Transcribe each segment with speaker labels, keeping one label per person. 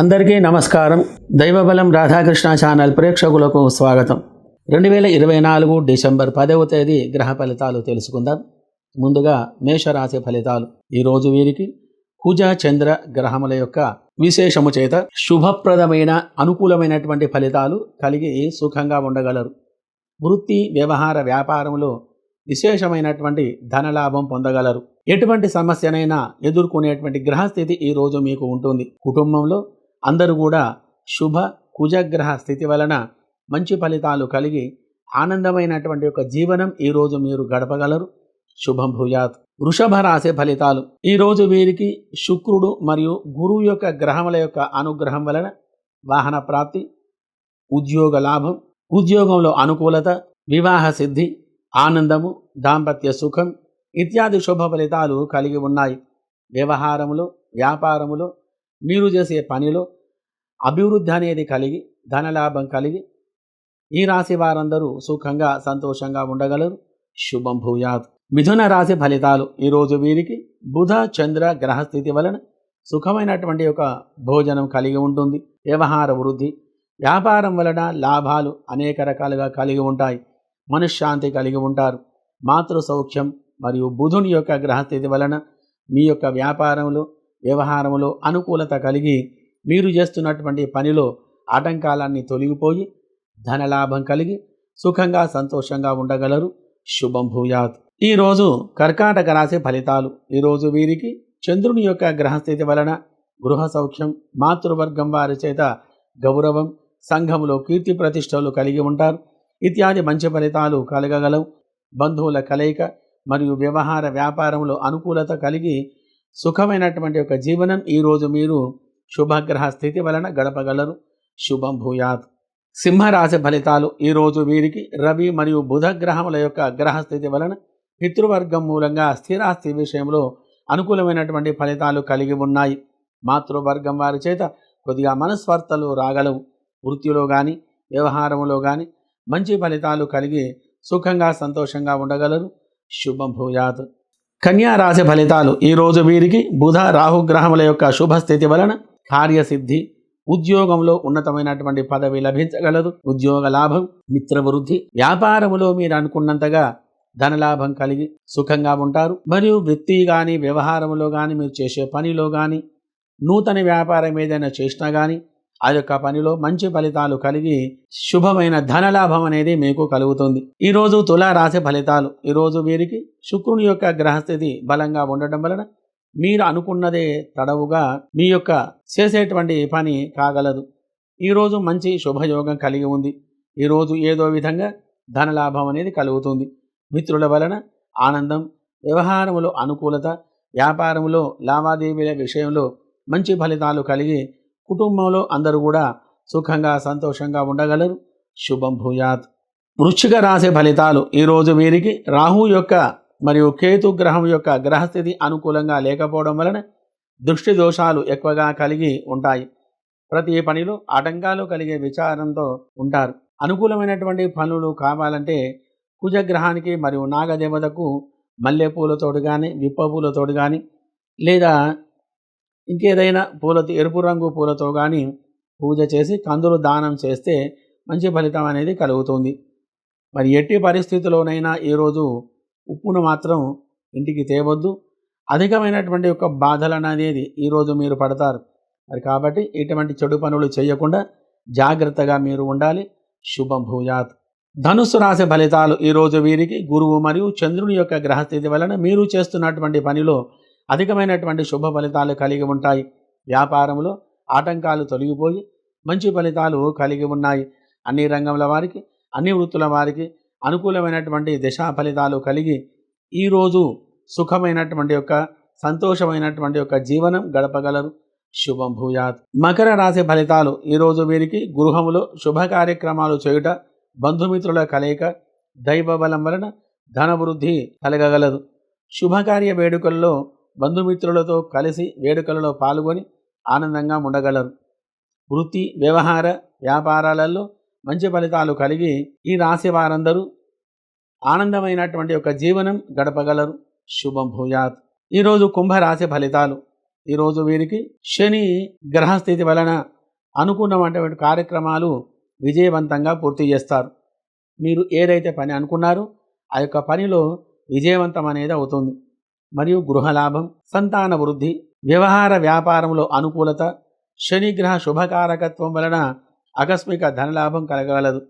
Speaker 1: అందరికీ నమస్కారం. దైవబలం రాధాకృష్ణ ఛానల్ ప్రేక్షకులకు స్వాగతం. రెండు వేల ఇరవై నాలుగు డిసెంబర్ పదవ తేదీ గ్రహ ఫలితాలు తెలుసుకుందాం. ముందుగా మేషరాశి ఫలితాలు. ఈరోజు వీరికి కుజ చంద్ర గ్రహముల యొక్క విశేషము చేత శుభప్రదమైన అనుకూలమైనటువంటి ఫలితాలు కలిగి సుఖంగా ఉండగలరు. వృత్తి వ్యవహార వ్యాపారంలో విశేషమైనటువంటి ధనలాభం పొందగలరు. ఎటువంటి సమస్యనైనా ఎదుర్కొనేటువంటి గ్రహస్థితి ఈ రోజు మీకు ఉంటుంది. కుటుంబంలో అందరూ కూడా శుభ కుజగ్రహ స్థితి వలన మంచి ఫలితాలు కలిగి ఆనందమైనటువంటి ఒక జీవనం ఈరోజు మీరు గడపగలరు. శుభం భూయాత్. వృషభ రాశి ఫలితాలు. ఈ రోజు వీరికి శుక్రుడు మరియు గురువు యొక్క గ్రహముల యొక్క అనుగ్రహం వలన వాహన ప్రాప్తి ఉద్యోగ లాభం ఉద్యోగంలో అనుకూలత వివాహ సిద్ధి ఆనందము దాంపత్య సుఖం ఇత్యాది శుభ ఫలితాలు కలిగి ఉన్నాయి. వ్యవహారములో వ్యాపారములో మీరు చేసే పనిలో అభివృద్ధి అనేది కలిగి ధనలాభం కలిగి ఈ రాశి వారందరూ సుఖంగా సంతోషంగా ఉండగలరు. శుభం భూయాత్. మిథున రాశి ఫలితాలు ఈరోజు వీరికి బుధ చంద్ర గ్రహస్థితి వలన సుఖమైనటువంటి ఒక భోజనం కలిగి ఉంటుంది. వ్యవహార వృద్ధి. వ్యాపారం వలన లాభాలు అనేక రకాలుగా కలిగి ఉంటాయి. మనశ్శాంతి కలిగి ఉంటారు. మాతృ సౌఖ్యం మరియు బుధుని యొక్క గ్రహస్థితి వలన మీ యొక్క వ్యాపారంలో వ్యవహారంలో అనుకూలత కలిగి మీరు చేస్తున్నటువంటి పనిలో ఆటంకాలన్నీ తొలగిపోయి ధనలాభం కలిగి సుఖంగా సంతోషంగా ఉండగలరు. శుభం భూయాత్. ఈరోజు కర్కాటక రాశి ఫలితాలు. ఈరోజు వీరికి చంద్రుని యొక్క గ్రహస్థితి వలన గృహ సౌఖ్యం మాతృవర్గం వారి చేత గౌరవం సంఘంలో కీర్తి ప్రతిష్టలు కలిగి ఉంటారు. ఇత్యాది మంచి ఫలితాలు కలగగలవు. బంధువుల కలయిక మరియు వ్యవహార వ్యాపారంలో అనుకూలత కలిగి సుఖమైనటువంటి ఒక జీవనం ఈరోజు మీరు శుభగ్రహ స్థితి వలన గడపగలరు. శుభం భూయాత్. సింహరాశి ఫలితాలు ఈరోజు వీరికి రవి మరియు బుధ గ్రహముల యొక్క గ్రహస్థితి వలన పితృవర్గం మూలంగా స్థిరాస్తి విషయంలో అనుకూలమైనటువంటి ఫలితాలు కలిగి ఉన్నాయి. మాతృవర్గం వారి చేత కొద్దిగా మనస్వార్థలు రాగలవు. వృత్తిలో కానీ వ్యవహారంలో కానీ మంచి ఫలితాలు కలిగి సుఖంగా సంతోషంగా ఉండగలరు. శుభం భూయాత్. కన్యా రాశి ఫలితాలు. ఈరోజు వీరికి బుధ రాహుగ్రహముల యొక్క శుభస్థితి వలన కార్యసిద్ధి ఉద్యోగంలో ఉన్నతమైనటువంటి పదవి లభించగలదు ఉద్యోగ లాభం మిత్రవృద్ధి వ్యాపారములో మీరు అనుకున్నంతగా ధనలాభం కలిగి సుఖంగా ఉంటారు. మరియు వృత్తి కానీ వ్యవహారంలో కానీ మీరు చేసే పనిలో కానీ నూతన వ్యాపారం ఏదైనా చేసినా కానీ ఆ యొక్క పనిలో మంచి ఫలితాలు కలిగి శుభమైన ధనలాభం అనేది మీకు కలుగుతుంది. ఈరోజు తులా రాశి ఫలితాలు. ఈరోజు వీరికి శుక్రుని యొక్క గ్రహస్థితి బలంగా ఉండటం వలన మీరు అనుకున్నదే తడవుగా మీ యొక్క చేసేటువంటి పని కాగలదు. ఈరోజు మంచి శుభయోగం కలిగి ఉంది. ఈరోజు ఏదో విధంగా ధనలాభం అనేది కలుగుతుంది. మిత్రుల వలన ఆనందం వ్యవహారములో అనుకూలత వ్యాపారములో లావాదేవీల విషయంలో మంచి ఫలితాలు కలిగి కుటుంబంలో అందరూ కూడా సుఖంగా సంతోషంగా ఉండగలరు. శుభం భూయాత్. వృశ్చిక రాశి ఫలితాలు. ఈరోజు వీరికి రాహు యొక్క మరియు కేతు గ్రహం యొక్క గ్రహస్థితి అనుకూలంగా లేకపోవడం వలన దృష్టి దోషాలు ఎక్కువగా కలిగి ఉంటాయి. ప్రతి పనిలో ఆటంకాలు కలిగే విచారంతో ఉంటారు. అనుకూలమైనటువంటి పనులు కావాలంటే కుజగ్రహానికి మరియు నాగదేవతకు మల్లెపూలతోడు కానీ విప్పపూలతోడు కానీ లేదా ఇంకేదైనా పూలతో ఎరుపు రంగు పూలతో కానీ పూజ చేసి కందులు దానం చేస్తే మంచి ఫలితం అనేది కలుగుతుంది. మరి ఎట్టి పరిస్థితుల్లోనైనా ఈరోజు ఉప్పును మాత్రం ఇంటికి తేవద్దు. అధికమైనటువంటి యొక్క బాధలు అనేది ఈరోజు మీరు పడతారు. మరి కాబట్టి ఇటువంటి చెడు పనులు చేయకుండా జాగ్రత్తగా మీరు ఉండాలి. శుభం భూయాత్. ధనుస్సు రాశి ఫలితాలు ఈరోజు వీరికి గురువు మరియు చంద్రుని యొక్క గ్రహస్థితి వలన మీరు చేస్తున్నటువంటి పనిలో అధికమైనటువంటి శుభ ఫలితాలు కలిగి ఉంటాయి. వ్యాపారంలో ఆటంకాలు తొలగిపోయి మంచి ఫలితాలు కలిగి ఉన్నాయి. అన్ని రంగంల వారికి అన్ని వృత్తుల వారికి అనుకూలమైనటువంటి దిశా ఫలితాలు కలిగి ఈరోజు సుఖమైనటువంటి యొక్క సంతోషమైనటువంటి యొక్క జీవనం గడపగలరు. శుభం భూయాత్. మకర రాశి ఫలితాలు ఈరోజు వీరికి గృహములో శుభ కార్యక్రమాలు చేయుట బంధుమిత్రుల కలయిక దైవ బలం వలన ధనవృద్ధి కలగగలదు. శుభకార్య వేడుకల్లో బంధుమిత్రులతో కలిసి వేడుకలలో పాల్గొని ఆనందంగా ఉండగలరు. వృత్తి వ్యవహార వ్యాపారాలలో మంచి ఫలితాలు కలిగి ఈ రాశి వారందరూ ఆనందమైనటువంటి ఒక జీవనం గడపగలరు. శుభం భూయాత్. ఈరోజు కుంభరాశి ఫలితాలు. ఈరోజు వీరికి శని గ్రహస్థితి వలన అనుకున్నటువంటి కార్యక్రమాలు విజయవంతంగా పూర్తి చేస్తారు. మీరు ఏదైతే పని అనుకున్నారో ఆ యొక్క పనిలో విజయవంతం అనేది అవుతుంది. మరియు గృహలాభం సంతాన వృద్ధి వ్యవహార వ్యాపారంలో అనుకూలత శనిగ్రహ శుభకారకత్వం వలన ఆకస్మిక ధనలాభం కలగగలదు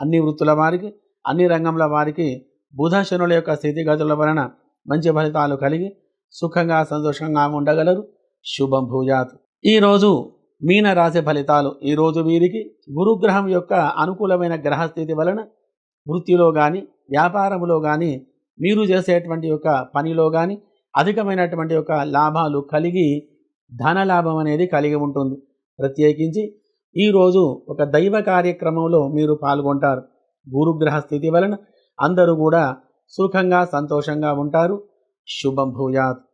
Speaker 1: అన్ని వృత్తుల వారికి అన్ని రంగంల వారికి బుధ శనుల యొక్క స్థితిగతుల వలన మంచి ఫలితాలు కలిగి సుఖంగా సంతోషంగా ఉండగలరు. శుభం భూజాత్. ఈరోజు మీన రాశి ఫలితాలు. ఈరోజు వీరికి గురుగ్రహం యొక్క అనుకూలమైన గ్రహస్థితి వలన వృత్తిలో కానీ వ్యాపారంలో కానీ మీరు చేసేటువంటి యొక్క పనిలో కానీ అధికమైనటువంటి యొక్క లాభాలు కలిగి ధన లాభం అనేది కలిగి ఉంటుంది. ప్రత్యేకించి ఈరోజు ఒక దైవ కార్యక్రమంలో మీరు పాల్గొంటారు. గురుగ్రహ స్థితి వలన అందరూ కూడా సుఖంగా సంతోషంగా ఉంటారు. శుభం భూయాత్.